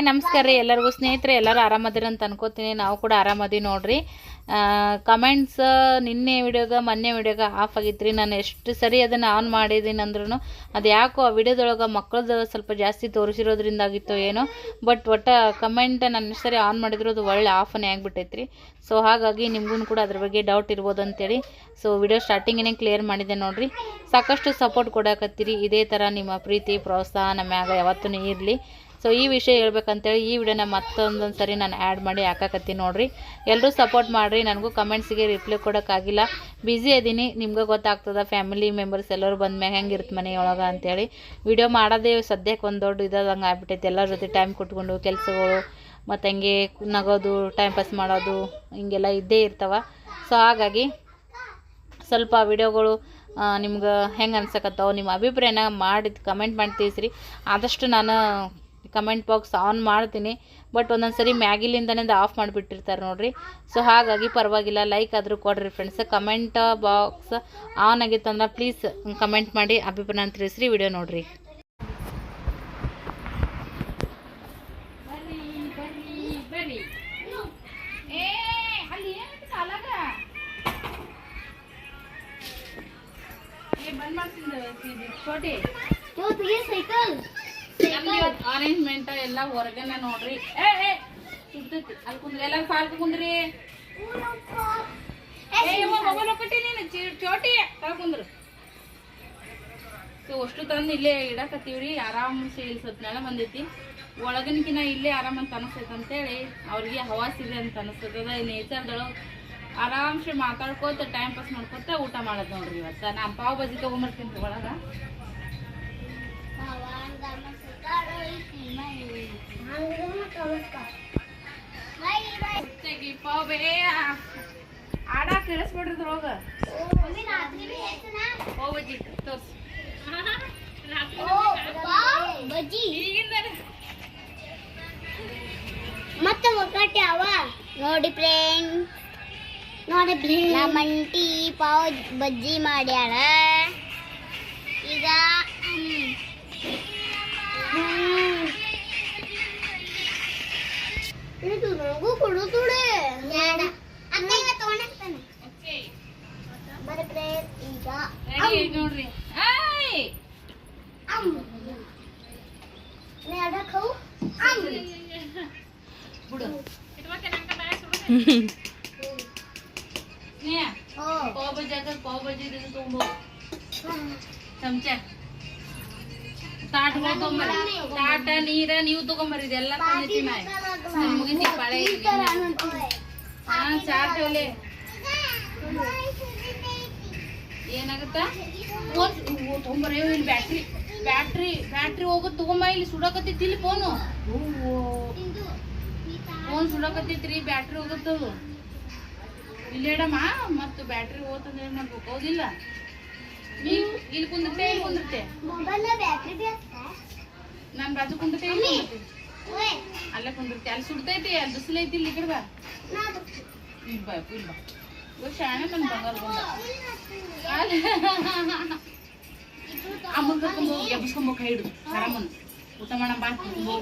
Hi, ನಮಸ್ಕಾರ ರೀ. ಎಲ್ಲರಿಗೂ ಸ್ನೇಹಿತರೆ, ಎಲ್ಲರೂ ಆರಾಮದಿರಿ ಅಂತ ಅನ್ಕೋತೀನಿ. ನಾವು ಕೂಡ ಆರಾಮದೀವಿ ನೋಡ್ರಿ. ಕಮೆಂಟ್ಸ್ ನಿನ್ನೆ ವಿಡಿಯೋಗ, ಮೊನ್ನೆ ವಿಡಿಯೋಗ ಆಫ್ ಆಗಿತ್ತು ನಾನು ಎಷ್ಟು ಸರಿ ಅದನ್ನು ಆನ್ ಮಾಡಿದ್ದೀನಿ ಅಂದ್ರೂ ಅದು ಆ ವಿಡಿಯೋದೊಳಗೆ ಮಕ್ಕಳದ್ದು ಸ್ವಲ್ಪ ಜಾಸ್ತಿ ತೋರಿಸಿರೋದ್ರಿಂದ ಆಗಿತ್ತು ಏನೋ. ಬಟ್ ಒಟ್ಟು ಕಮೆಂಟ್ ನಾನು ಸರಿ ಆನ್ ಮಾಡಿದ್ರು ಅದು ಒಳ್ಳೆ ಆಫನೇ ಆಗಿಬಿಟ್ಟೈತ್ರಿ ಸೊ ಹಾಗಾಗಿ ನಿಮಗೂ ಕೂಡ ಅದ್ರ ಬಗ್ಗೆ ಡೌಟ್ ಇರ್ಬೋದು ಅಂತೇಳಿ. ಸೊ ವಿಡಿಯೋ ಸ್ಟಾರ್ಟಿಂಗೇ ಕ್ಲಿಯರ್ ಮಾಡಿದೆ ನೋಡಿರಿ. ಸಾಕಷ್ಟು ಸಪೋರ್ಟ್ ಕೊಡಕತ್ತೀರಿ. ಇದೇ ಥರ ನಿಮ್ಮ ಪ್ರೀತಿ, ಪ್ರೋತ್ಸಾಹ ನಮ್ಮ ಮ್ಯಾಗ ಯಾವತ್ತೂ ಇರಲಿ. ಸೊ ಈ ವಿಷಯ ಹೇಳ್ಬೇಕಂತೇಳಿ ಈ ವಿಡಿಯೋನ ಮತ್ತೊಂದೊಂದು ಸರಿ ನಾನು ಆ್ಯಡ್ ಮಾಡಿ ಹಾಕಕತ್ತೀನಿ ನೋಡಿರಿ. ಎಲ್ಲರೂ ಸಪೋರ್ಟ್ ಮಾಡಿರಿ. ನನಗೂ ಕಮೆಂಟ್ಸಿಗೆ ರಿಪ್ಲೈ ಕೊಡೋಕ್ಕಾಗಿಲ್ಲ. ಬ್ಯುಸಿ ಇದೀನಿ. ನಿಮ್ಗೆ ಗೊತ್ತಾಗ್ತದೆ ಫ್ಯಾಮಿಲಿ ಮೆಂಬರ್ಸ್ ಎಲ್ಲರೂ ಬಂದ ಮ್ಯಾಗ ಹೆಂಗೆ ಇರುತ್ತೆ ಮನೆಯೊಳಗೆ ಅಂತೇಳಿ. ವಿಡಿಯೋ ಮಾಡೋದೇ ಸದ್ಯಕ್ಕೆ ಒಂದು ದೊಡ್ಡ ಇದಾದಂಗೆ ಆಗ್ಬಿಟ್ಟೈತೆ. ಎಲ್ಲರ ಜೊತೆ ಟೈಮ್ ಕೊಟ್ಕೊಂಡು ಕೆಲಸಗಳು, ಮತ್ತು ಹಂಗೆ ನಗೋದು ಟೈಮ್ ಪಾಸ್ ಮಾಡೋದು, ಹಿಂಗೆಲ್ಲ ಇದ್ದೇ ಇರ್ತವೆ. ಸೊ ಹಾಗಾಗಿ ಸ್ವಲ್ಪ ವಿಡಿಯೋಗಳು ನಿಮ್ಗೆ ಹೆಂಗೆ ಅನ್ಸಕತ್ತವೋ, ನಿಮ್ಮ ಅಭಿಪ್ರಾಯನ ಮಾಡಿದ ಕಮೆಂಟ್ ಮಾಡಿ ತಿಳಿಸ್ರಿ. ಆದಷ್ಟು ನಾನು ಕಮೆಂಟ್ ಬಾಕ್ಸ್ ಆನ್ ಮಾಡ್ತೀನಿ. ಬಟ್ ಒಂದೊಂದು ಸರಿ ಮ್ಯಾಗಿಲಿಂದನೇ ಆಫ್ ಮಾಡಿಬಿಟ್ಟಿರ್ತಾರೆ ನೋಡಿರಿ. ಸೊ ಹಾಗಾಗಿ ಪರವಾಗಿಲ್ಲ ಲೈಕ್ ಆದರೂ ಕೊಡ್ರಿ ಫ್ರೆಂಡ್ಸ್ ಕಮೆಂಟ್ ಬಾಕ್ಸ್ ಆನ್ ಆಗಿತ್ತಂದ್ರೆ ಪ್ಲೀಸ್ ಕಮೆಂಟ್ ಮಾಡಿ, ಅಭಿಪ್ರಾಯ ತಿಳಿಸ್ರಿ ವಿಡಿಯೋ ನೋಡ್ರಿ. ಅರೇಂಜ್ಮೆಂಟ್ ಎಲ್ಲ ಹೊರಗನೆ ನೋಡ್ರಿ. ಏ ಅಲ್ಲಿ ಕುಂದ್ರಿ ಎಲ್ಲ ಪಾರ್ಕ್ ಕುಂದ್ರಿ. ಚೋಟಿ ಕುಂದ್ರು. ಸೊ ಅಷ್ಟು ತಂದು ಇಲ್ಲೇ ಇಡಕತ್ತೀವ್ರಿ, ಆರಾಮ್ ನೆಲ ಬಂದೈತಿ. ಒಳಗನಕಿನ ಇಲ್ಲೇ ಆರಾಮ್ ಅಂತ ಅನಿಸ್ತೈತೆ ಅಂತೇಳಿ, ಅವ್ರಿಗೆ ಹವಾಸ್ ಇದೆ ಅಂತ ಅನಿಸ್ತದ ನೇಚರ್ದೊಳಗೆ ಆರಾಮ್ಸೆ ಮಾತಾಡ್ಕೋತ ಟೈಮ್ ಪಾಸ್ ಮಾಡ್ಕೋತ ಊಟ ಮಾಡೋದು ನೋಡ್ರಿ ಇವತ್ತು. ನಾನು ಪಾವ್ ಬಜಿ ತಗೊಂಬರ್ತೀನಿ ಒಳಗೆ ಆಡ ಪಾವ್ ಬಜ್ಜಿ ಮತ್ತೆ ಒಕ್ಕಟ್ಟೆ ಅವ ನೋಡಿ ಫ್ರೆಂಡ್ ನೋಡಿ ನಮ್ಮ ಅಂಟಿ ಪಾವ್ ಬಜ್ಜಿ ಮಾಡ್ಯಾಳ. ಇದು ನನಗೂ ಕೊಡು ತುಡೆ ಬೇಡ. ಅಕ್ಕ ಇವ ತಗೊಂಡಾಗ್ತಾನೆ ಓಕೆ ಬರೀ ಫ್ರೆಂಡ್ ಈಗ ರೆಡಿ ನೋಡ್ರಿ. ಆಯ್ ಅಮ್ ಬೇಡ. ಖವು ಅಮ್ ಬಿಡು ಸ್ನೇಹ ಓ ಪಾವ್ ಬಜ್ಜಿ ಹಾಕ ಪಾವ್ ಬಜ್ಜಿ ಇದು ತಗೊಂಬೋ ಚಮಚ. ತಾಟ್ ತಗೊಂಬರ್ರಿ. ತಾಟ ನೀರ ನೀವು ತಗೊಂಬರ್ರಿ. ಇದೆಲ್ಲ ತಂದಿರ್ತೀನಿ ನಾ ಮುಗಿಸಿ ಪಾಳೆ ಹಾ ಚಾಟ್ ಒಲೆ ಏನಾಗುತ್ತ? ತೊಗೊಂಬರ್ರಿ ಇಲ್ಲಿ ಬ್ಯಾಟ್ರಿ ಬ್ಯಾಟ್ರಿ ಬ್ಯಾಟ್ರಿ ಹೋಗೋದು ತಗೊಂಬ ಇಲ್ಲಿ ಸುಡಕತ್ತೈತಿ ಇಲ್ಲಿ ಫೋನು. ಫೋನ್ ಸುಡಕತ್ತೈತ್ರಿ ಬ್ಯಾಟ್ರಿ ಹೋಗುತ್ತದು. ಇಲ್ಲೇಡಮ್ಮ ಮತ್ತು ಬ್ಯಾಟ್ರಿ ಹೋತಂದ್ರೆ ಏನು ಮಾಡ್ಬೇಕು? ಹೌದಿಲ್ಲ? ನೀವು ಇಲ್ಲಿ ಕುಂದಿರ್ತೆ ಇಲ್ಲಿ ಕುಂದಿರ್ತೆ. ಮೊಬೈಲ್ ಬ್ಯಾಟ್ರಿ ಬೇಕಾ? ನಾನು ಬಾಜು ಕುಂದಿರ್ತೆ ಇಲ್ಲಿ ಕುಂದಿರ್ತೆ. ಓಯ್ ಅಲ್ಲೇ ಕುಂದಿರ್ತೆ ಅಲ್ಲಿ ಸುಡ್ತೈತಿ ಅಲ್ಲಿ ಬಿಸಿಲು ಐತಿ ಇಲ್ಲಿ ಈ ಕಡೆ ಬಾ ನಾ ಇಲ್ಲಿ ಬಾ ಇಲ್ಲಿ ಬಾ ಇವಾಗ ಶಾಣೆ ನನ್ನ ಬಂಗಾರ ಬಂದ ಅಲ್ಲಿ ಅಮ್ಮನ ಕರ್ಕೊಂಡು ಹೋಗಿ ಎಬ್ಸ್ಕೊಂಬ ಕೈ ಹಿಡಿದು ಆರಾಮನ್ ಊಟ ಮಾಡಂ ಬಾ ಹೋಗು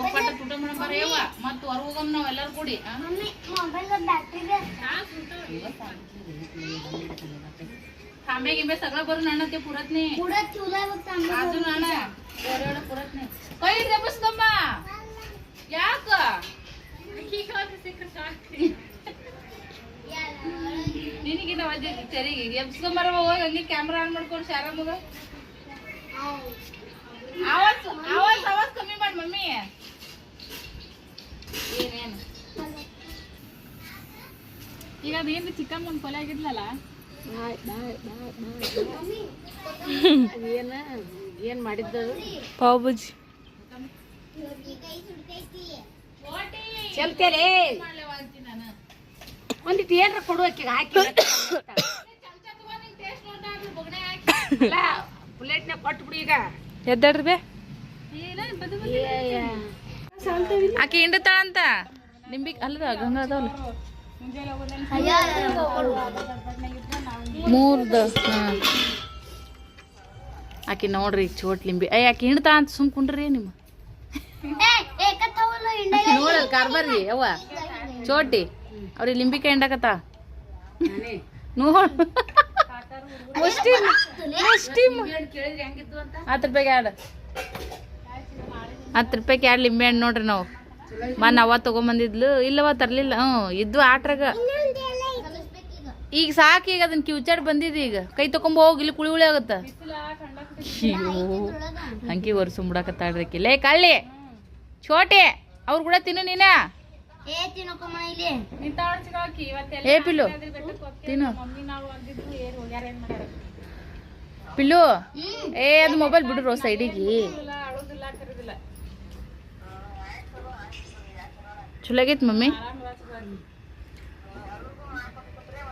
ಒಪ್ಪಟ್ಟ ಊಟ ಮಾಡಂ ಬಾ ರೇವ ಮತ್ತು ಹೊರ ಹೋಗಮ್ ನಾವ್ ಎಲ್ಲರೂ ಕೂಡಿ ಆ? ಮಮ್ಮಿ ಮೊಬೈಲ್ ಬ್ಯಾಟ್ರಿ ಬೇಕಾ थांबे गिंबे सगळं भरून आणते पुरत नाही पुढे ठेवलाय बघ तांबे अजून आणा एवढं एवढं पुरत नाही काही रे बस गम्मा ಯಾಕ? ನಿನಗಿನ ವಜ್ಜೆ ತೆರಿಗೆ. ಎಬ್ಸ್ಕೊಂಬರ ಹೋಗಿ ಹಂಗೆ ಕ್ಯಾಮ್ರಾ ಆನ್ ಮಾಡ್ಕೊಂಡು ಶಾರ ಮಗ ಆವಾಜ್ ಆವಾಜ್ ಆವಾಜ್ ಕಮ್ಮಿ ಮಾಡಿ ಮಮ್ಮಿ. ಏನೇನು? ಈಗ ಅದೇನು ಚಿಕ್ಕಮ್ಮನ ಕೊಲೆ ಆಗಿದ್ಲಲ್ಲ? ಏನ ಏನ್ ಮಾಡಿದ್ದು ಪಾವ್ ಬಜ್ಜಿ ಏನ್ರ ಕೊಡು ಆಕಿಗೆ, ಹಾಕಿ ಪ್ಲೇಟ್ನಾಗ ಕೊಟ್ಬಿಡು ಈಗ. ಎದ್ದಾಡ್ರಿ ಬೇ. ಆಕೆ ಹಿಂಡತಾಳಂತ ನಿಂಬಿ ಅಲ್ಲದ, ಗಂಗಾ ಅದಾವಲ್ಲ. ಮೂರ್ದು, ಹಾಂ. ಆಕೆ ನೋಡ್ರಿ ಚೋಟ್ ಲಿಂಬಿ. ಅಯ್ಯ ಆಕೆ ಹಿಂಡ್ತಾ ಅಂತ ಸುಮ್ ಕುಂಡ್ರಿ ನಿಮ್ಮ. ಏ ಏಕತ್ತವ ಬರ್ರಿ ಅವ್ವ ಚೋಟಿ ಅವ್ರಿಗೆ ಲಿಂಬಿಕಾಯಿ ಹಿಂಡಕತ್ತ ನೋಡ್. ಮುಷ್ಟಿ ಮುಷ್ಟಿ ಹತ್ತು ರೂಪಾಯಿಗೆ ಎರಡು ಹತ್ತು ರೂಪಾಯಿಗೆ ಎರಡು ಲಿಂಬೆ ಹಣ್ಣು ನೋಡ್ರಿ ನಾವು. ಮನ್ನ ಅವ ತಗೊಂಬಂದಿದ್ಲು. ಇಲ್ಲವ ತರ್ಲಿಲ್ಲ. ಹ್ಞೂ ಇದ್ದು ಆಟ್ರಾಗ. ಈಗ ಸಾಕು ಈಗ ಅದನ್ನ ಕಿವುಚಾಡ್ ಬಂದಿದೆ ಈಗ. ಕೈ ತಕೊಂಬ ಹೋಗಿ ಇಲ್ಲಿ ಕುಳಿ ಉಳಿ ಆಗತ್ತ. ಅಯ್ಯೋ ಒರ್ಸು ಒರ್ಸುಂಬಿಡಕತ್ತಾಳ್ರಿ ಲೇ ಕಳ್ಳಿ. ಚೋಟೆ ಅವ್ರು ಕೂಡ ತಿನ್ನು ನೀನ. ಏ ತಿನ್ನಕಮ್ಮ ಇಲ್ಲಿ. ಏ ಪಿಲ್ಲು. ತಿನ್ನು. ಪಿಲ್ಲು. ಏ ಅದು ಮೊಬೈಲ್ ಬಿಡ್ರು ಸೈಡಿಗೆ. ಚಲೋ ಆಗೈತ್ ಮಮ್ಮಿ.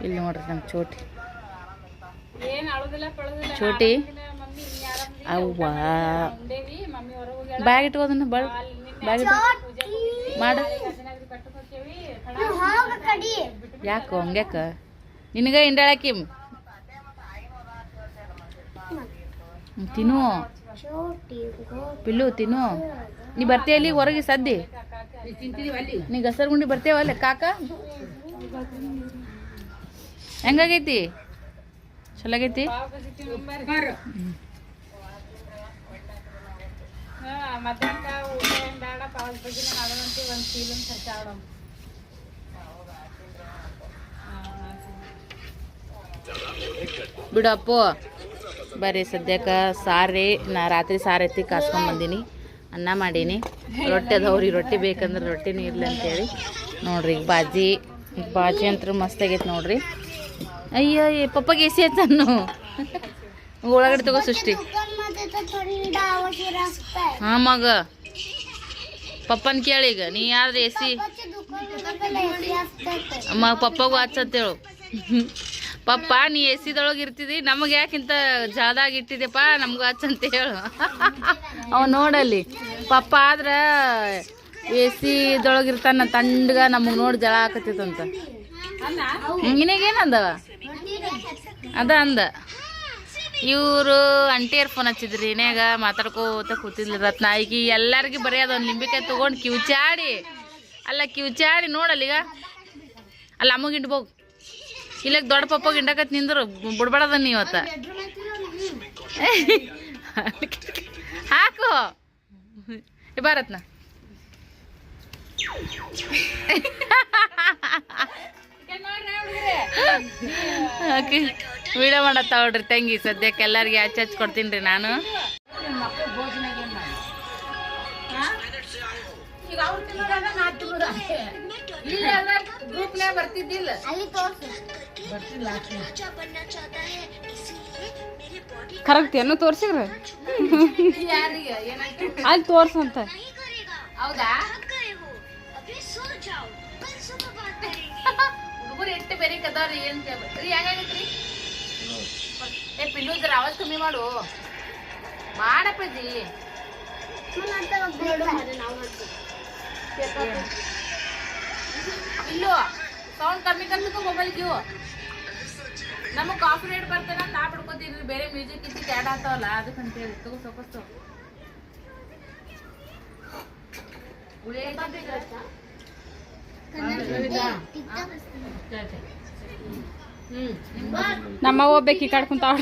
ಇಲ್ಲಿ ನೋಡ್ರಿ ನಮ್ಮ ಚೋಟಿ. ಚೋಟಿ. ಅವ್ವ. ಬ್ಯಾಗ್ ಇಟ್ಕೋದನ್ನ ಬಳ ಬ್ಯಾಗ್ ಇಟ್ಕೋ. ಮಾಡು ಹೋಗ ಕಡಿ. ಯಾಕೋ ಹಂಗ್ಯಾಕ? ನಿನಗ ಹಿಂಡಾಳಾಕಿ ತಿನ್ನು. ಪಿಲ್ಲು ತಿನ್ನು. ನೀ ಬರ್ತೀಯ ಅಲ್ಲಿ ಹೊರಗೆ ಸದ್ದಿ? ನೀ ಗಸರ್ ಗುಂಡಿ ಬರ್ತೇವ ಅಲ್ಲೇ ಕಾಕ? ಹೆಂಗಾಗೈತಿ? ಚಲೋ ಆಗೈತಿ ಬಿಡಪ್ಪ, ಬರ್ರಿ ಸದ್ಯಕ್ಕೆ ಸಾರಿ, ನಾ ರಾತ್ರಿ ಸಾರು ಎತ್ತಿ ಕಾಸ್ಕೊಂಡ್ ಬಂದೀನಿ. ಅನ್ನ ಮಾಡೀನಿ. ರೊಟ್ಟಿ ಅದಾವ್ರಿ ರೊಟ್ಟಿ ಬೇಕಂದ್ರೆ ರೊಟ್ಟಿನೂ ಇರಲಿ ಅಂತೇಳಿ. ನೋಡ್ರಿ ಬಾಜಿ ಬಾಜಿ ಅಂತೂ ಮಸ್ತ್ ಆಗೈತೆ ನೋಡ್ರಿ. ಅಯ್ಯೋ ಪಪ್ಪಗೆ ಎಸಿ ಆಯ್ತಾನು ಒಳಗಡೆ ತಗೋ ಸೃಷ್ಟಿ. ಹಾ, ಮಗ. ಪಪ್ಪನ ಕೇಳಿ ಈಗ. ನೀ ಯಾರ್ದು ಎಸಿ? ಮ ಪಪ್ಪಾಗು ಹಚ್ಚತ್ತೇಳು ಪಪ್ಪ, ನೀ ಎಸಿದೊಳಗೆ ಇರ್ತಿದ್ದಿ ನಮಗೆ ಯಾಕಿಂತ ಜಾದಾಗಿ ಇಟ್ಟಿದ್ದೆಪ್ಪ ನಮಗೂ ಹಚ್ಚಂತ ಹೇಳು. ಅವ ನೋಡಲ್ಲಿ. ಪಪ್ಪ ಆದ್ರೆ ಎಸಿದೊಳಗಿರ್ತಾನ, ತಣ್ಣಗ ನಮಗೆ ನೋಡಿ ಜಳ ಹಾಕತ್ತಿತ್ತಂತ ಹಾಕತ್ತೈತಂತ ನಿನಗೇನಂದವ? ಅದ ಅಂದ. ಇವರು ಅಂಟಿಯರ್ ಫೋನ್ ಹಚ್ಚಿದ್ರಿ, ಇನ್ಯಾಗ ಮಾತಾಡ್ಕೋತ ಕೂತಿದ್ಲಿ ರತ್ನ ಈಗ ಎಲ್ಲರಿಗೂ ಬರೀ ಅದೊಂದು ನಿಂಬಿಕಾಯಿ ತೊಗೊಂಡು ಕಿವುಚಾಡಿ ಅಲ್ಲ ಕಿವಿಚಾಡಿ ನೋಡಲ್ಲ ಈಗ. ಅಲ್ಲ, ಅಮ್ಮಗೆ ಹಿಂಡ್ಬೋಗ್ ಇಲ್ಲ ದೊಡ್ಡ ಪಪ್ಪ ಹಿಂಡಕತ್ ನಿಂದ್ರು. ಬಿಡ್ಬೇಡದ ನೀ ಇವತ್ತ. ಹಾಕು. ಬಾರತ್ನ ಓಕೆ. ವಿಡಿಯೋ ಮಾಡತ್ತ ನೋಡ್ರಿ ತಂಗಿ ಸದ್ಯಕ್ಕೆ ಎಲ್ಲರಿಗೆ ಹಚ್ಚಿ ಹಚ್ಚಿ ಕೊಡ್ತೀನಿ ರೀ ನಾನು. ಬರ್ತಿದ್ದಿಲ್ಲ ಕರೆಕ್ಟ್ ಏನೋ ತೋರ್ಸಿದ್ರ ಅಲ್ಲಿ ತೋರ್ಸಂತ ಹೌದಾ? ಎಷ್ಟು ಬೇರೆ ಕದಾವ್ರಿ ಏನ್ ರೀ ಹೆಂಗಾಗೈತ್ರಿ ಏ ಪಿಲ್ಲುದ್ರ ಆವಾಜ್ ಕಮ್ಮಿ ಮಾಡು. ಮಾಡಪ್ಪಜಿ ಇಲ್ಲೋ. ಸೌಂಡ್ ಕಮ್ಮಿ ಕಮ್ಮಿ ಮೊಬೈಲ್ ಕ್ಯೂ. ನಮಗ್ ಕಾಫಿ ರೇಟ್ ಬರ್ತಾನ ತಾ ಬಿಡ್ಕೋತೀರಿ ಬೇರೆ ಮ್ಯೂಸಿಕ್ ಇದ್ದು ಕ್ಯಾಡ್ ಆಗ್ತಾವಲ್ಲ ಅದಕ್ಕೆ ಅಂತ ಹೇಳಿ ತಗೋ ಸ್ವಲ್ಪ ಹೊತ್ತು. ನಮ್ಮ ಹೋಗ್ಬೇಕು ಈ ಕಡೆ ಕುಂತಾವ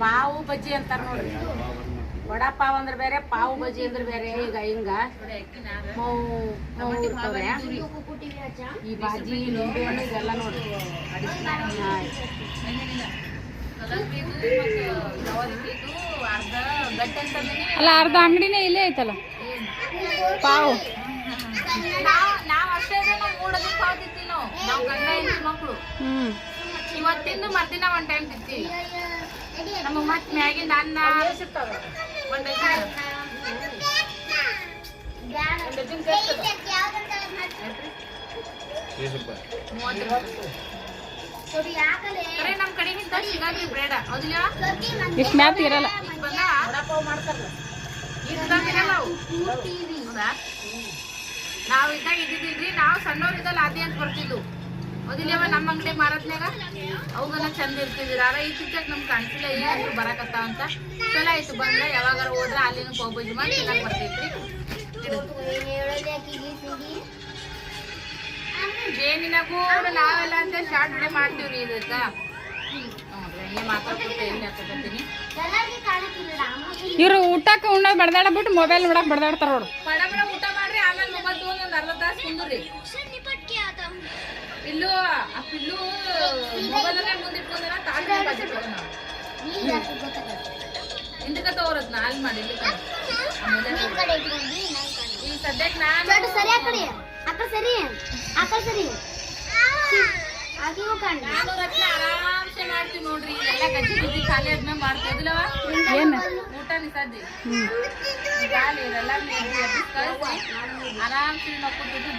ಪಾವು ಬಜ್ಜಿ ಅಂತಾರ ನೋಡ್ರಿ. ವಡ ಪಾವ್ ಅಂದ್ರೆ ಬೇರೆ ಪಾವು ಬಜ್ಜಿ ಅಂದ್ರೆ ಬೇರೆ. ಈಗ ಹಿಂಗ. ಈ ಬಾಜಿ ನಿಂಬೆ ಹಣ್ಣು ಇದೆಲ್ಲ ನೋಡ್ರಿ. ಅಲ್ಲ ಅರ್ಧ ಅಂಗಡಿನೇ ಇಲ್ಲೇ ಐತಲ್ಲ? ಪಾವು. ಇವತ್ತಿಂದ ಮರ್ದಿನ ಟೈಮ್ ತಿಂತೀವಿ ನಮಗ್ ಮತ್ ಮ್ಯಾಗಿಂದ ಅನ್ನ ಒಂದ್ ಡಜನ್. ಮೂವತ್ತು ರೂಪಾಯಿ. ನಮ್ ಕಡೆಗಿಂತ ಸಿಗಾಕಿ ಬ್ರೆಡ್ ಹೌದಿಲ್ಲ? ಇಷ್ಟು ಮ್ಯಾಪ್ ಇರಲ್ಲ. ನಾವು. ಇದ್ದಾಗ ಇದ್ದಿದ್ದಿಲ್ರಿ ನಾವು ಸಣ್ಣವ್ರ ಇದ್ದಲ್ಲ ಅದೇ ಅಂತ ಬರ್ತಿದ್ವು. ಮೊದಲೇವ ನಮ್ಮ ಅಂಗಡಿ ಮಾರತ್ನಾಗ ಅವುಗೆಲ್ಲ ಚಂದ ಇರ್ತಿದ್ರು ಈ ಇತ್ತೀಚೆಗೆ ನಮ್ಗೆ ಕಾಣಿಸಿಲ್ಲ ಏನು ಬರಕತ್ತ ಅಂತ. ಚಲೋ ಆಯ್ತು ಬಂದ್ರೆ ಯಾವಾಗಾರ ಹೋದ್ರೆ ಅಲ್ಲಿನ ಪಾವ್ ಮಾಡಿ ತಿನ್ನಕ್ ಜೇನಿನ ಕೂಡ ನಾವೆಲ್ಲ ಅಂತ ಶಾರ್ಟ್ ವಿಡಿಯೋ ಮಾಡ್ತೀವ್ರಿ ಎಲ್ಲರಿಗೆ ಕಾಣುತ್ತಿಲ್ಲ ಅಮ್ಮ ಇವ್ರು ಊಟಕ್ಕೆ ಉಣ್ಣ ಬಡ್ದಾಡ ಬಿಟ್ಟು ಮೊಬೈಲ್ ನೋಡಕ್ ಬಡ್ದಾಡ್ತಾರ ನೋಡು ಬಡ ಬಡ ಊಟ ಮಾಡ್ರಿ ಆಮೇಲೆ ಮೊಬೈಲ್ ತಗೊಂಡ್ ಒಂದ್ ಅರ್ಧ ತಾಸು ಕುಂದ್ರಿ. ಪಿಲ್ಲು ಆ ಪಿಲ್ಲು ಮೊಬೈಲ್ ಮುಂದೆ ಇಟ್ಕೊಂಡ್ರ ತಾಳ್ಮೆ ಹಿಂದಕ್ಕೆ ತಗೋರತ್ ನಾ ಅಲ್ಲಿ ಮಾಡಿ ಈ ಸದ್ಯಕ್ಕೆ ನಾನು ಸರಿ ಆ ಕಡೆ ಆ ಸರಿ? ಆ ಕಡೆ ಸರಿ? ಆಕಿಗೂ ಕಾಣ ನಾನು ರಚನೆ ಆರಾಮ್ಸೆ ಮಾಡ್ತೀವಿ ನೋಡ್ರಿ. ಎಲ್ಲ ಗಜ್ಜಿ ಗುಜ್ಜಿ ಖಾಲಿ ಮಾಡ್ತೇವಿಲ್ಲವ ಏನು? ಊಟ ನಿಸದ್ದಿ ಖಾಲಿ ಆರಾಮ್ಸೆ ಮಕ್ಕಳು ಇದ್ರೆ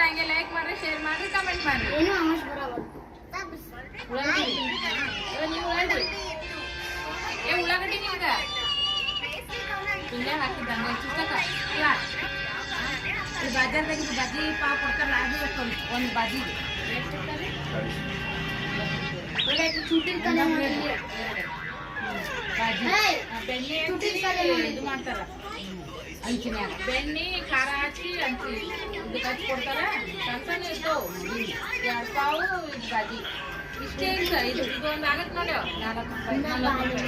ಹಂಗೆ ಲೈಕ್ ಮಾಡ್ರಿ ಶೇರ್ ಮಾಡ್ರಿ ಕಮೆಂಟ್ ಮಾಡ್ರಿ. ಏನು ಬರೋದು ಇವಾಗ ನೀವು ಉಳ್ಳಾಗಡ್ಡಿ ಏ ಉಳ್ಳಾಗಡ್ಡಿ ನಿಮ್ಗ? ಇಲ್ಲೇ ಹಾಕಿದ್ದಂಗೆ ಚಿಕ್ಕಕ್ಕ ಇಲ್ಲ. ಈ ಬಾಜಾರ್ದಾಗ ಇದು ಬಜ್ಜಿ ಪಾವ್ ಕೊಡ್ತಾರಲ್ಲ ಅದು ಒಂದು ಒಂದು ಬಾಜಿ ಚೂಟಿನ ಕಲೆ ನೋಡಿ ಬಾಜಿ ಏಯ್, ಆ, ಬೆಣ್ಣೆ ಚುಟ್ಟಿ ಹಚ್ಚಿ ಕಲೆ ನೋಡಿ. ಇದು ಮಾಡ್ತಾರ ಅಂಚಿನ್ಯಾಗ ಬೆಣ್ಣೆ ಖಾರ ಹಚ್ಚಿ ಅಂಚಿ ಇದಕ್ಕೆ ಹಚ್ಚಿ ಕೊಡ್ತಾರ ಸಣ್ಣ ಸಣ್ಣ ಇರ್ತವು ಎರಡು ಪಾವು ಇದು ಬಾಜಿ ಇಷ್ಟೇ ಇಲ್ಲ ಇದು ಇದು ಒಂದು ಆಗತ್ತೆ ನೋಡಿ ನಾಲ್ಕು ರೂಪಾಯಿ ನಲ್ವತ್ತು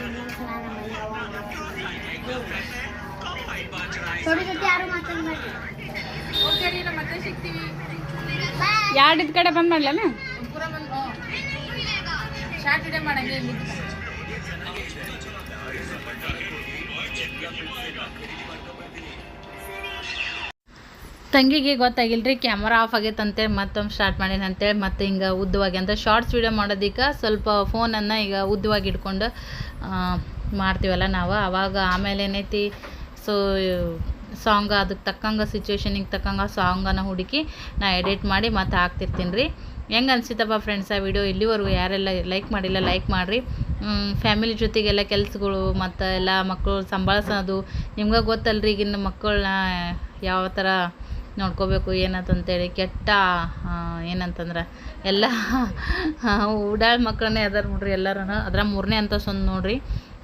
ರೂಪಾಯಿ ಥೋಡಿ ಜೊತೆ ಯಾರು ಮಾತಾಡ್ಬೇಡಿ ಓಕೆ ರೀ ನಾವು ಮತ್ತೆ ಸಿಗ್ತೀವಿ ಬಾಯ್ ಎರಡು ಇದ್ ಕಡೆ ಬಂದ್ ಮಾಡ್ಲೇನ? ಮಾಡಂಗೆ ತಂಗಿಗೆ ಗೊತ್ತಾಗಿಲ್ರಿ ಕ್ಯಾಮರಾ ಆಫ್ ಆಗೈತೆ ಅಂತೇಳಿ ಮತ್ತೊಮ್ಮೆ ಸ್ಟಾರ್ಟ್ ಮಾಡೀನಿ ಅಂತೇಳಿ ಮತ್ತೆ ಹಿಂಗೆ ಉದ್ದವಾಗಿ ಅಂತ ಶಾರ್ಟ್ಸ್ ವೀಡಿಯೋ ಮಾಡೋದಕ್ಕೆ ಸ್ವಲ್ಪ ಫೋನನ್ನು ಈಗ ಉದ್ದವಾಗಿ ಇಟ್ಕೊಂಡು ಮಾಡ್ತೀವಲ್ಲ ನಾವು. ಆವಾಗ ಆಮೇಲೆ ಏನೈತಿ ಸೊ ಸಾಂಗ್, ಅದಕ್ಕೆ ತಕ್ಕಂಗೆ ಸಿಚುವೇಶನಿಗೆ ತಕ್ಕಂಗೆ ಸಾಂಗನ್ನು ಹುಡುಕಿ ನಾ ಎಡಿಟ್ ಮಾಡಿ ಮತ್ತೆ ಹಾಕ್ತಿರ್ತೀನಿ ರೀ. ಹೆಂಗೆ ಅನಿಸಿತಪ್ಪ ಫ್ರೆಂಡ್ಸ್ ಆ ವಿಡಿಯೋ ಇಲ್ಲಿವರೆಗೂ ಯಾರೆಲ್ಲ ಲೈಕ್ ಮಾಡಿಲ್ಲ ಲೈಕ್ ಮಾಡಿರಿ. ಫ್ಯಾಮಿಲಿ ಜೊತೆಗೆಲ್ಲ ಕೆಲಸಗಳು ಮತ್ತು ಎಲ್ಲ ಮಕ್ಕಳು ಸಂಭಾಳಿಸೋದು, ನಿಮ್ಗೆ ಗೊತ್ತಲ್ರಿ ಈಗಿನ ಮಕ್ಕಳನ್ನ ಯಾವ ಥರ ನೋಡ್ಕೋಬೇಕು, ಏನಂತಂತೇಳಿ ಕೆಟ್ಟ ಏನಂತಂದ್ರೆ ಎಲ್ಲ ಉಡಾಳ ಮಕ್ಕಳನ್ನೇ ಅದಾರ ನೋಡ್ರಿ ಎಲ್ಲರೂ ಅದ್ರ ಮೂರನೇ ಅಂತ ಸೊಂದು ನೋಡ್ರಿ.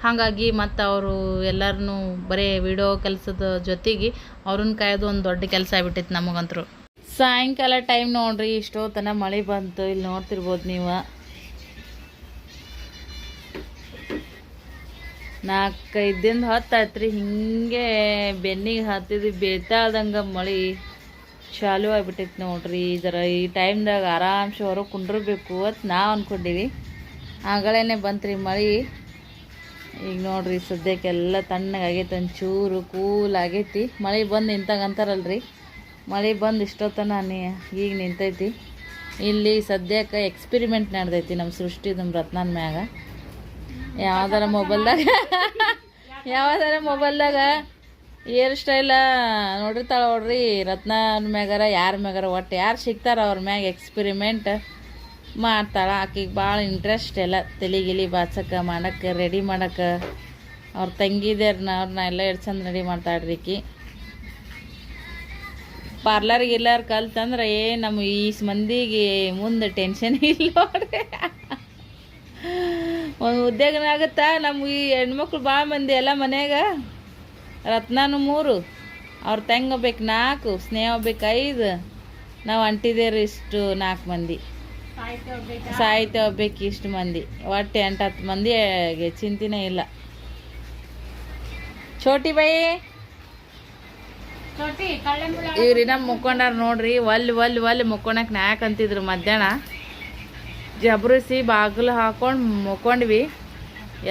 ಹಾಗಾಗಿ ಮತ್ತು ಅವರು ಎಲ್ಲರನ್ನೂ ಬರೀ ವಿಡಿಯೋ ಕೆಲಸದ ಜೊತೆಗೆ ಅವ್ರನ್ನ ಕಾಯೋದು ಒಂದು ದೊಡ್ಡ ಕೆಲಸ ಆಗ್ಬಿಟ್ಟಿತ್ತು ನಮಗಂತರು. ಸಾಯಂಕಾಲ ಟೈಮ್ ನೋಡ್ರಿ ಇಷ್ಟೊತ್ತನ ಮಳೆ ಬಂತು ಇಲ್ಲಿ ನೋಡ್ತಿರ್ಬೋದು ನೀವು. ನಾಲ್ಕೈದು ದಿನ ಹೊತ್ತಾಯ್ತು ರೀ ಹಿಂಗೆ ಬೆನ್ನಿಗೆ ಹತ್ತಿದ್ದು ಬೇತಾಳ್ದಂಗೆ ಮಳೆ ಚಾಲು ಆಗ್ಬಿಟ್ಟೈತೆ ನೋಡ್ರಿ. ಜರ ಈ ಟೈಮ್ದಾಗ ಆರಾಮ್ಸೆ ಹೊರಗೆ ಕುಂಡಿರ್ಬೇಕು ಅಂತ ನಾವು ಅಂದ್ಕೊಂಡೀವಿ ಆಗಳೇನೆ ರೀ ಮಳೆ. ಈಗ ನೋಡ್ರಿ ಸದ್ಯಕ್ಕೆಲ್ಲ ತಣ್ಣಗಾಗೈತೆ ಒಂಚೂರು ಕೂಲ್ ಆಗೈತಿ. ಮಳೆ ಬಂದು ನಿಂತಾಗ ಅಂತಾರಲ್ರಿ ಮಳೆ ಬಂದು ಇಷ್ಟೊತ್ತನ ಈಗ ನಿಂತೈತಿ. ಇಲ್ಲಿ ಸದ್ಯಕ್ಕೆ ಎಕ್ಸ್ಪಿರಿಮೆಂಟ್ ನಡೆದೈತಿ ನಮ್ಮ ಸೃಷ್ಟಿ ನಮ್ಮ ರತ್ನನ ಮ್ಯಾಗ. ಯಾವ್ದಾರ ಮೊಬೈಲ್ದಾಗ ಯಾವ್ದಾರ ಮೊಬೈಲ್ದಾಗ ಏರ್ ಸ್ಟೈಲ ನೋಡಿರ್ತಾಳೆ ನೋಡ್ರಿ, ರತ್ನನ ಮ್ಯಾಗಾರ, ಯಾರ ಮ್ಯಾಗಾರ ಒಟ್ಟು ಯಾರು ಸಿಗ್ತಾರ ಅವ್ರ ಮ್ಯಾಗ ಎಕ್ಸ್ಪಿರಿಮೆಂಟ್ ಮಾಡ್ತಾಳೆ. ಆಕಿಗೆ ಭಾಳ ಇಂಟ್ರೆಸ್ಟ್ ಎಲ್ಲ. ತಲೆ ಗಿಲಿ ಬಾಚಕ್ಕೆ ಮಾಡಕ್ಕೆ ರೆಡಿ ಮಾಡಕ್ಕೆ ಅವ್ರ ತಂಗಿದೇರ್ನ ಅವ್ರನ್ನ ಎಲ್ಲ ಎಷ್ಟು ಚಂದ ರೆಡಿ ಮಾಡ್ತಾಳ್ರಿ ಈಕಿ. ಪಾರ್ಲರ್ಗೆ ಗಿರ್ಲರ್ ಕಲ್ತಂದ್ರೆ ಏ ನಮ್ಮ ಈ ಮಂದಿಗೆ ಮುಂದೆ ಟೆನ್ಷನ್ ಇಲ್ಲ ನೋಡ್ರಿ. ಒಂದು ಉದ್ಯೋಗನ ಆಗುತ್ತಾ? ನಮ್ಮ ಈ ಹೆಣ್ಮಕ್ಳು ಭಾಳ ಮಂದಿ ಎಲ್ಲ ಮನೆಯಾಗ? ರತ್ನಾನು ಮೂರು, ಅವ್ರ ತಂಗ ಬೇಕು ನಾಲ್ಕು, ಸ್ನೇಹ ಬೇಕು ಐದು. ನಾವು ಅಂಟಿದೇರು ಇಷ್ಟು ನಾಲ್ಕು ಮಂದಿ. ಸಾಹಿತ್ಯ ಹೋಗ್ಬೇಕು ಇಷ್ಟು ಮಂದಿ. ಒಟ್ಟು ಎಂಟು ಹತ್ತು ಮಂದಿ ಚಿಂತಿನೇ ಇಲ್ಲ. ಚೋಟಿ ಬೈ. ಇವ್ರಿನ ಮುಕ್ಕೊಂಡಾರ ನೋಡ್ರಿ ಒಲ್ ಒಲ್ ಒಲ್ ಮುಕ್ಕೊಂಡಕ್ ನಾಯಕ್ ಅಂತಿದ್ರು ಮಧ್ಯಾಹ್ನ. ಜಬ್ರಿಸಿ ಬಾಗಿಲು ಹಾಕೊಂಡು ಮುಕ್ಕೊಂಡ್ವಿ.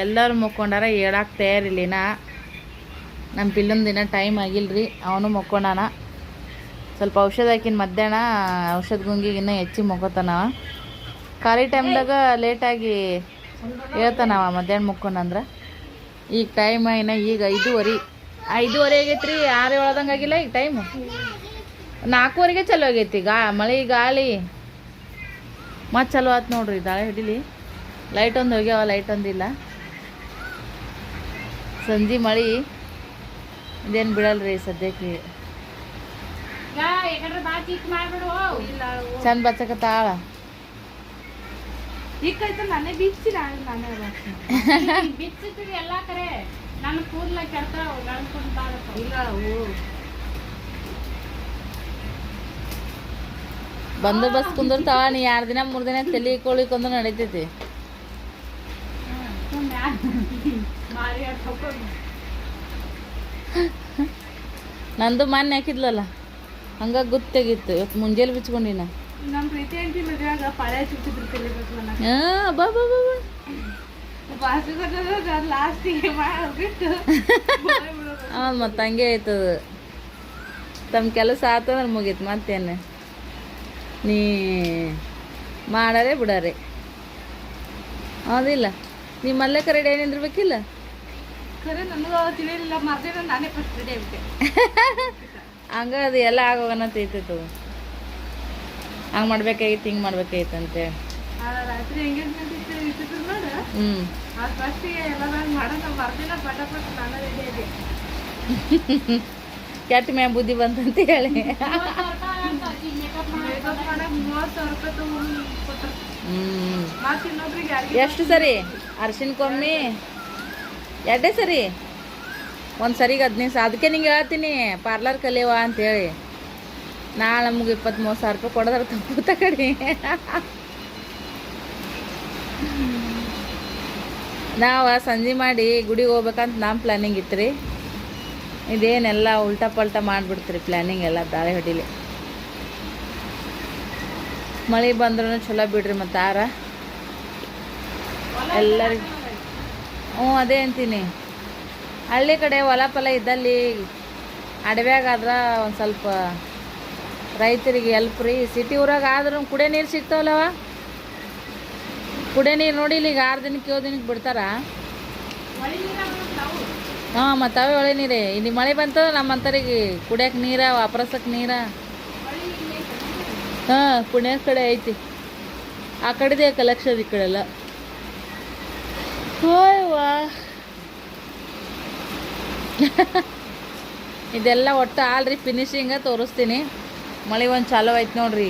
ಎಲ್ಲರೂ ಮುಕ್ಕೊಂಡಾರ ಹೇಳಕ್ಕೆ ತಯಾರಿಲ್ಲಿನ ನಮ್ಮ ಪಿಲ್ಲಂದಿನ ಟೈಮ್ ಆಗಿಲ್ರಿ ಅವನು ಮುಕ್ಕೊಂಡಾನ. ಸ್ವಲ್ಪ ಔಷಧ ಹಾಕಿನ ಮಧ್ಯಾಹ್ನ ಔಷಧ ಗುಂಗಿಗೆ ಇನ್ನೂ ಹೆಚ್ಚಿಗೆ ಮುಕ್ಕೋತಾನ ಖಾಲಿ ಟೈಮ್ದಾಗ ಲೇಟಾಗಿ ಹೇಳ್ತಾನವ ಮಧ್ಯಾಹ್ನ ಮುಕ್ಕೊಂಡಂದ್ರೆ ಈಗ ಟೈಮ್ ಇನ್ನ ಈಗ ಐದೂವರೆ. ಐದೂವರೆ ಆಗೈತ್ರಿ, ಆರು ಏಳದಂಗೆ ಆಗಿಲ್ಲ ಈಗ ಟೈಮ್? ನಾಲ್ಕೂವರೆಗೆ ಚಲೋ ಆಗೈತಿ, ಗಾ, ಮಳೆ, ಗಾಳಿ. ಮತ್ತೆ ಚಲೋ ಆತು ನೋಡ್ರಿ, ದಾಳೆ ಹಿಡೀಲಿ. ಲೈಟ್ ಒಂದು ಹೋಗ್ಯಾವ, ಲೈಟ್ ಒಂದಿಲ್ಲ ಸಂಜೆ ಮಳೆ, ಇದೇನು ಬಿಡಲ್ರಿ ಸದ್ಯಕ್ಕೆ ಯಾಕಂದ್ರೆ ಬಾ ಚಿಕ್ಕ ಮಾಡ್ಬಿಡು ಇಲ್ಲ ಚಂದ ಬಚ್ಚಕತ್ತಾಳ ಬಂದು ನಾನೇ ಬಿಚ್ಚಿ ನಾನು ನಾನೇ ಬಿಚ್ಚಿದ್ರಿ ಎಲ್ಲಾ ಕರೆ ನನ್ನ ಕೂದ್ಲ ಕೆಡ್ತಾವ ಗಳ್ಸ್ಕೊಂಡ್ ಬಾಳತ್ತಾವ ಇಲ್ಲ ಅವು ಬಂದೋಬಸ್ತ್ ಕುಂದಿರ್ತಾವ ನೀ ಎರಡು ದಿನ ಮೂರು ದಿನ ತಲೆ ಕುಂದ್ರ ನಡೀತೈತಿ. ನಂದು ಮೊನ್ನೆ ಹಾಕಿದ್ಲಲ್ಲ. ಹಂಗ ಗೊತ್ತಾಗಿತ್ತು. ಇವತ್ತು ಮುಂಜಾನೆ ಬಿಚ್ಕೊಂಡಿನ ನಮ್ಮ ಪ್ರೀತಿ ಆಂಟಿ ಮದ್ವೆಯಾಗ ಪಾಳೆ ಚುಚ್ಚಿದ್ರು ಕಲಿಬೇಕು ನನಗೆ ಹಾಂ ಬಾ ಬಾ ಬಾ ಬಾ. ಬಾಸು ಕೊಟ್ಟದ ಲಾಸ್ಟಿಗೆ ಮಾಡ್ಬಿಟ್ಟು ಹೌದು ಮತ್ತು ಹಂಗೆ ಆಯ್ತದ ತಮ್ಮ ಕೆಲಸ ಆತಂದ್ರೆ ಮುಗೀತು ಮತ್ತೇನು? ನೀ ಮಾಡಾರೆ ಬಿಡಾರೆ. ಅದಿಲ್ಲ ನೀ ಮಲ್ಲೆ ಕರೆಡಿ ಏನು ನಿಂದಿರ್ಬೇಕಿಲ್ಲ ಖರೆ ನನಗೂ ತಿಳಿಯಲಿಲ್ಲ ಮರ್ದಿನ ನಾನೇ ಫಸ್ಟ್ ರೆಡಿ ಆಗ್ಬಿಟ್ಟೆ. ಹಂಗ ಅದು ಎಲ್ಲ ಆಗೋಗನ ತೈತೈತು ಹಂಗೆ ಮಾಡ್ಬೇಕಾಗಿತ್ತು ಹಿಂಗೆ ಮಾಡ್ಬೇಕಾಗಿತ್ತು ಅಂತೇಳಿ ಇತ್ತು ಹ್ಞೂ ಕೆಟ್ಟ ಮ್ಯಾಮ್ ಬುದ್ಧಿ ಬಂತಂತ ಹೇಳಿ. ಹ್ಞೂ ಎಷ್ಟು ಸರಿ? ಅರ್ಶಿನ್ಕೊಮ್ಮಿ ಎರಡೇ ಸರಿ? ಒಂದು ಸರಿಗೆ ಹದಿನೈದು ಸಾವಿರ. ಅದಕ್ಕೆ ನಿಂಗೆ ಹೇಳ್ತೀನಿ ಪಾರ್ಲರ್ ಕಲಿಯವ ಅಂತೇಳಿ. ನಾಳೆ ನಮ್ಗೆ ಇಪ್ಪತ್ತ್ಮೂರು ಸಾವಿರ ರೂಪಾಯಿ ಕೊಡೋದ್ರ ತಪ್ಪು ತಗಡಿ ನಾವು ಸಂಜೆ ಮಾಡಿ ಗುಡಿಗೆ ಹೋಗ್ಬೇಕಂತ ನಮ್ಮ ಪ್ಲ್ಯಾನಿಂಗ್ ಇತ್ತು ರೀ ಇದೇನೆಲ್ಲ ಉಲ್ಟಾ ಪಲ್ಟಾ ಮಾಡಿಬಿಡ್ತೀರಿ ಪ್ಲ್ಯಾನಿಂಗ್ ಎಲ್ಲ ದಾಳಿ ಹೊಡಿಲಿ ಮಳೆ ಬಂದ್ರೂ ಚಲೋ ಬಿಡ್ರಿ ಮತ್ತು ಆರ ಎಲ್ಲರಿಗೂ ಹ್ಞೂ, ಅದೇ ಅಂತೀನಿ. ಹಳ್ಳಿ ಕಡೆ ಹೊಲ ಪಲ ಇದ್ದಲ್ಲಿ ಅಡವ್ಯಾಗಾದ್ರೆ ಒಂದು ಸ್ವಲ್ಪ ರೈತರಿಗೆ ಹೆಲ್ಪ್ ರೀ. ಸಿಟಿ ಊರಾಗ ಆದ್ರೂ ಕುಡಿಯೋ ನೀರು ಸಿಗ್ತಾವಲ್ಲವ? ಕುಡಿಯೋ ನೀರು ನೋಡಿ ಈಗ ಆರು ದಿನಕ್ಕೆ, ಏಳು ದಿನಕ್ಕೆ ಬಿಡ್ತಾರ? ಹಾಂ, ಮತ್ತು ಅವೇ ಹೊಳೆ ನೀರೇ. ಇಲ್ಲಿ ಮಳೆ ಬಂತು ನಮ್ಮಂತರಿಗೆ ಕುಡಿಯೋಕೆ ನೀರ ವಾಪರಸಕ್ಕೆ ನೀರ. ಹಾಂ ಕುಣ್ಯ ಕಡೆ ಐತಿ. ಆ ಕಡೆದೇ ಕಲೆಕ್ಷನ್ ಈ ಕಡೆ ಎಲ್ಲ ಹೋಯ್ವಾ ಇದೆಲ್ಲ ಒಟ್ಟು ಆಲ್ರಿ ಫಿನಿಶಿಂಗ ತೋರಿಸ್ತೀನಿ. ಮಳೆ ಒಂದು ಚಾಲೋ ಆಯ್ತು ನೋಡ್ರಿ.